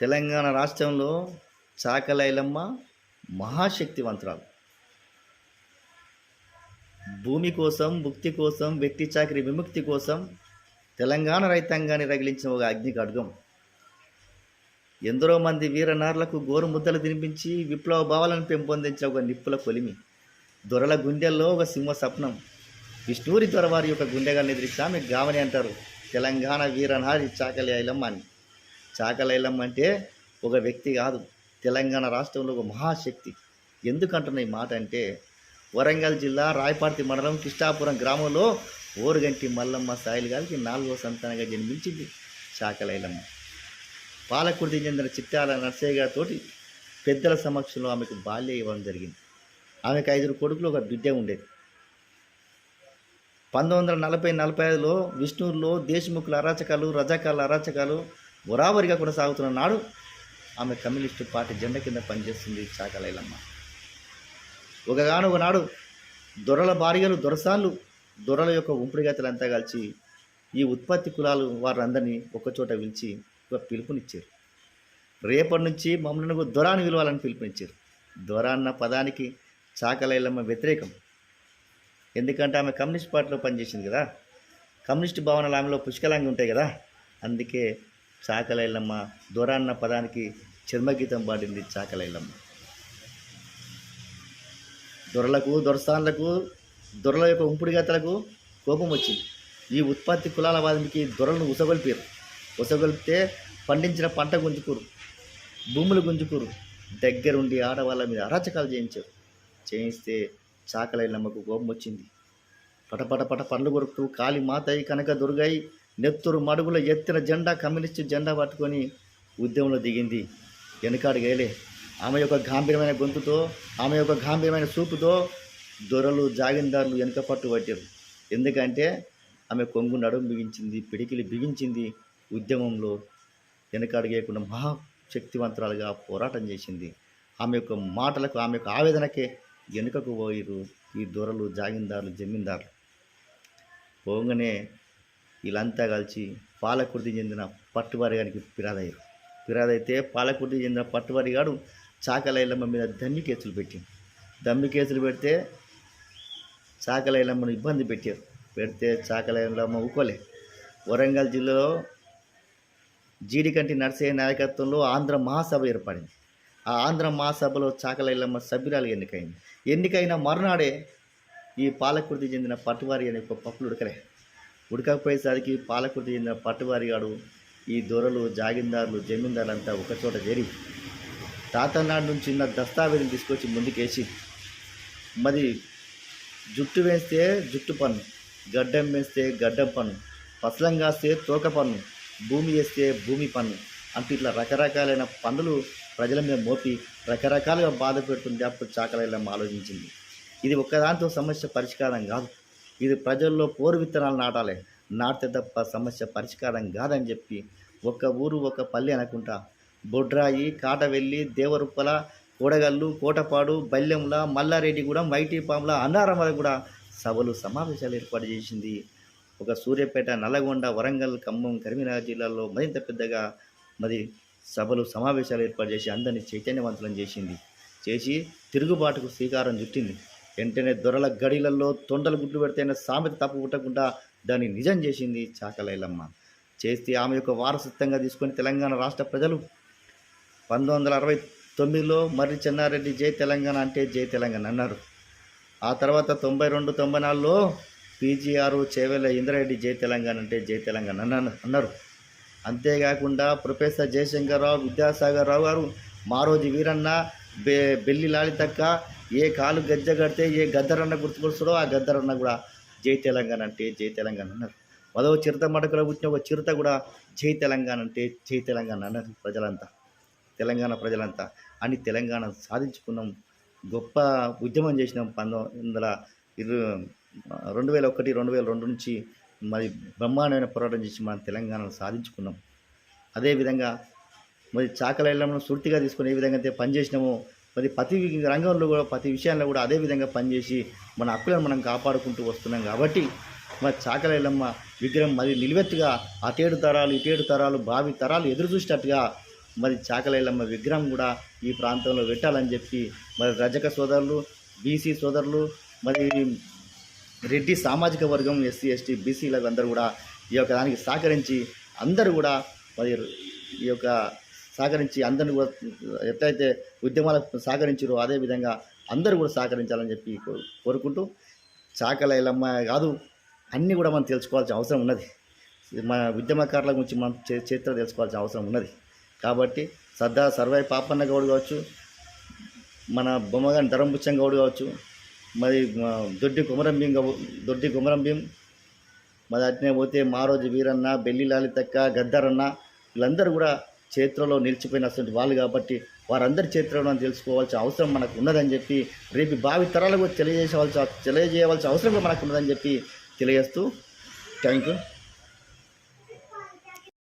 తెలంగాణ రాష్ట్రంలో చాకలైలమ్మ మహాశక్తివంతురాలు. భూమి కోసం ముక్తి కోసం వ్యక్తి చాకరి విముక్తి కోసం తెలంగాణ రైతాంగాన్ని రగిలించిన ఒక అగ్ని ఖడ్గం ఎందరో మంది వీరనార్లకు గోరు ముద్దలు తినిపించి విప్లవ భావాలను పెంపొందించిన ఒక నిప్పుల కొలిమి. దొరల గుండెల్లో ఒక సింహ స్వప్నం. విష్ణూరి దొరవారి యొక్క గుండెగా నిద్రించామె గావని అంటారు తెలంగాణ వీరనారి చాకలి ఐలమ్మ అని. చాకలి అంటే ఒక వ్యక్తి కాదు. తెలంగాణ రాష్ట్రంలో ఒక మహాశక్తి. ఎందుకంటున్న ఈ మాట అంటే వరంగల్ జిల్లా రాయపార్తి మండలం కిష్టాపురం గ్రామంలో ఓరుగంటి మల్లమ్మ సాయిల్ గారికి నాలుగో సంతానంగా జన్మించింది చాకలైలమ్మ. పాలకుర్తి చెందిన చిట్టాల నర్సయ్య గారితో పెద్దల సమక్షంలో ఆమెకు బాల్య ఇవ్వడం జరిగింది. ఆమెకు ఐదుగురు కొడుకులు ఒక బిడ్డ ఉండేది. పంతొమ్మిది వందల నలభై నలభై ఐదులో విష్ణూరులో దేశముఖుల అరాచకాలు రజాకాల అరాచకాలు ఒరావరిగా కొనసాగుతున్న నాడు ఆమె కమ్యూనిస్టు పార్టీ జెండా కింద పనిచేస్తుంది చాకలైలమ్మ. ఒకగానొక నాడు దొరల భార్యలు దొరసాళ్ళు దొరల యొక్క ఉంపుడుగతులంతా కలిసి ఈ ఉత్పత్తి కులాలు వారందరినీ ఒకచోట పిలిచి ఒక పిలుపునిచ్చారు. రేపటి నుంచి మమ్మల్ని దొరాని విలువాలని పిలుపునిచ్చారు. దొర అన్న పదానికి చాకలైలమ్మ వ్యతిరేకం. ఎందుకంటే ఆమె కమ్యూనిస్ట్ పార్టీలో పనిచేసింది కదా. కమ్యూనిస్ట్ భావనలు ఆమెలో పుష్కలంగా ఉంటాయి కదా. అందుకే చాకలైలమ్మ. దూరాన్న పదానికి చర్మగీతం పాడింది చాకలైలమ్మ. దొరలకు దొరస్థాన్లకు దొరల యొక్క ఉంపుడిగతలకు కోపం వచ్చింది. ఈ ఉత్పత్తి కులాల వాదికి దొరలను ఉసగొల్పారు. ఉసగొల్పితే పండించిన పంట గుంజుకూరు. భూములు గుంజుకూరు. దగ్గరుండి ఆడవాళ్ళ మీద అరాచకాలు చేయించారు. చేయిస్తే చాకలైలమ్మకు కోపం వచ్చింది. పటపట పట పండ్లు కొరుకుతూ కాలి మాతయి కనుక దొరికాయి నెత్తురు మడుగుల ఎత్తిన జెండా కమ్యూనిస్టు జెండా పట్టుకొని ఉద్యమంలో దిగింది. వెనకాడిగేలే ఆమె యొక్క గాంభీరమైన గొంతుతో ఆమె యొక్క గాంభీరమైన చూపుతో దొరలు జాగిందారులు వెనుక పట్టు పట్టారు. ఎందుకంటే ఆమె కొంగు నడుము బిగించింది పిడికిలి బిగించింది ఉద్యమంలో వెనకాడగేయకుండా మహా శక్తివంతురాలుగా పోరాటం చేసింది. ఆమె యొక్క మాటలకు ఆమె యొక్క ఆవేదనకే వెనుకకు పోయిరు ఈ దొరలు జాగిందారులు జమీందారులు. పోగానే వీళ్ళంతా కలిసి పాలకుర్తి చెందిన పట్టువారి గారికి ఫిరాదయ్యారు ఫిరాదైతే పాలకుర్తి చెందిన పట్టువారి చాకలైలమ్మ మీద దమ్మి కేసులు పెట్టింది దమ్మి కేసులు పెడితే చాకలైలమ్మను ఇబ్బంది పెట్టారు. పెడితే చాకలైలమ్మ ఊకోలే. వరంగల్ జిల్లాలో జీడికంటి నర్సయ్య నాయకత్వంలో ఆంధ్ర మహాసభ ఏర్పడింది. ఆ ఆంధ్ర మహాసభలో చాకలైలమ్మ సభ్యురాలు ఎన్నికైంది. ఎన్నికైన మరునాడే ఈ పాలకుర్తి చెందిన పట్టువారి అనే ఒక పప్పులు ఉడకలే. ఉడకకపోయేసరికి పాలకుడు చెందిన పట్టువారిగాడు ఈ దొరలు జాగిందారులు జమీందారులంతా ఒకచోట చేరి తాతనాడు నుంచి ఉన్న దస్తావేజులు తీసుకొచ్చి ముందుకేసి మరి జుట్టు వేస్తే జుట్టు పన్ను గడ్డం వేస్తే గడ్డం పన్ను పసలం కాస్తే తోక పన్ను భూమి వేస్తే భూమి పన్ను అంటూ ఇట్లా రకరకాలైన పన్నులు ప్రజల మీద మోపి రకరకాలుగా బాధ పెడుతుంది అప్పుడు చాకలైలమ్మ ఆలోచించింది. ఇది ఒక్కదాంతో సమస్య పరిష్కారం కాదు. ఇది ప్రజల్లో పోరు విత్తనాలు నాటాలి. నాటితే తప్ప సమస్య పరిష్కారం కాదని చెప్పి ఒక్క ఊరు ఒక పల్లె అనుకుంటా. బొడ్రాయి కాటవెల్లి దేవరుప్పల కూడగల్లు కోటపాడు బల్యంల మల్లారెడ్డిగూడెం వైటీపాముల అన్నారమల కూడా సభలు సమావేశాలు ఏర్పాటు చేసింది. ఒక సూర్యాపేట నల్లగొండ వరంగల్ ఖమ్మం కరీంనగర్ జిల్లాల్లో మరింత పెద్దగా మరి సభలు సమావేశాలు ఏర్పాటు చేసి అందరినీ చైతన్యవంతులను చేసింది. చేసి తిరుగుబాటుకు శ్రీకారం చుట్టింది. వెంటనే దొరల గడిలలో తొండలు గుడ్లు పెడితేనే సామెత తప్పు పుట్టకుండా దాన్ని నిజం చేసింది చాకలైలమ్మ. చేస్తే ఆమె యొక్క వారసత్వంగా తీసుకొని తెలంగాణ రాష్ట్ర ప్రజలు పంతొమ్మిది వందల అరవై తొమ్మిదిలో మర్రి చెన్నారెడ్డి జై తెలంగాణ అంటే జై తెలంగాణ అన్నారు. ఆ తర్వాత తొంభై రెండు తొంభై నాలుగులో పీజీఆర్ చేవెల ఇంద్రారెడ్డి జై తెలంగాణ అంటే జై తెలంగాణ అన్నారు అన్నారు. అంతేకాకుండా ప్రొఫెసర్ జయశంకర్రావు విద్యాసాగర్ రావు గారు మారోజి వీరన్న బె బెల్లి లాలితక్క ఏ కాలు గజ్జ కడితే ఏ గద్దరన్న గుర్తుకొస్తాడో ఆ గద్దరన్న కూడా జై తెలంగాణ అంటే జై తెలంగాణ అన్నారు. పదవ చిరుత మడకలో పుట్టిన ఒక చిరుత కూడా జై తెలంగాణ అంటే జై తెలంగాణ అన్నారు ప్రజలంతా. తెలంగాణ ప్రజలంతా. అని తెలంగాణ సాధించుకున్నాం. గొప్ప ఉద్యమం చేసినాం పంతొమ్మిది వందల ఇరు రెండు వేల ఒకటి రెండు వేల రెండు నుంచి మరి బ్రహ్మాండమైన పోరాటం చేసి మనం తెలంగాణను సాధించుకున్నాం. అదేవిధంగా మరి చాకలైలను సుర్తిగా తీసుకుని ఏ విధంగా అయితే పనిచేసినామో మరి ప్రతి రంగంలో కూడా ప్రతి విషయంలో కూడా అదే విధంగా పనిచేసి మన హక్కులను మనం కాపాడుకుంటూ వస్తున్నాం కాబట్టి మరి చాకలైలమ్మ విగ్రహం మరి నిలువెత్తుగా అటేడు తరాలు ఇటేడు తరాలు భావి తరాలు ఎదురు చూసినట్టుగా మరి చాకలైలమ్మ విగ్రహం కూడా ఈ ప్రాంతంలో పెట్టాలని చెప్పి మరి రజక సోదరులు బీసీ సోదరులు మరి రెడ్డి సామాజిక వర్గం ఎస్సీ ఎస్టీ బీసీలకు అందరూ కూడా ఈ యొక్క దానికి సహకరించి అందరూ కూడా మరి ఈ యొక్క సహకరించి అందరిని కూడా ఎట్లయితే ఉద్యమాలకు సహకరించారో అదేవిధంగా అందరూ కూడా సహకరించాలని చెప్పి కో- కోరుకుంటూ చాకలైలమ్మ కాదు అన్నీ కూడా మనం తెలుసుకోవాల్సిన అవసరం ఉన్నది. మన ఉద్యమకారుల గురించి మనం చరిత్ర తెలుసుకోవాల్సిన అవసరం ఉన్నది. కాబట్టి సర్దార్ సర్వై పాపన్న గౌడ్ కావచ్చు మన బొమ్మగాని ధరంబుచ్చం గౌడ్ కావచ్చు మరి దొడ్డి కుమరం భీం దొడ్డి కుమరం భీం మరి అట్నే పోతే మారోజు వీరన్న బెల్లి లలితక్క గద్దరన్న వీళ్ళందరూ కూడా చరిత్రలో నిలిచిపోయినటువంటి వాళ్ళు కాబట్టి వారందరి చరిత్రను తెలుసుకోవాల్సిన అవసరం మనకు ఉన్నదని చెప్పి రేపు భావి తరాలకు తెలియజేయవలసిన తెలియజేయవలసిన అవసరం మనకు ఉన్నదని చెప్పి తెలియజేస్తూ థ్యాంక్ యూ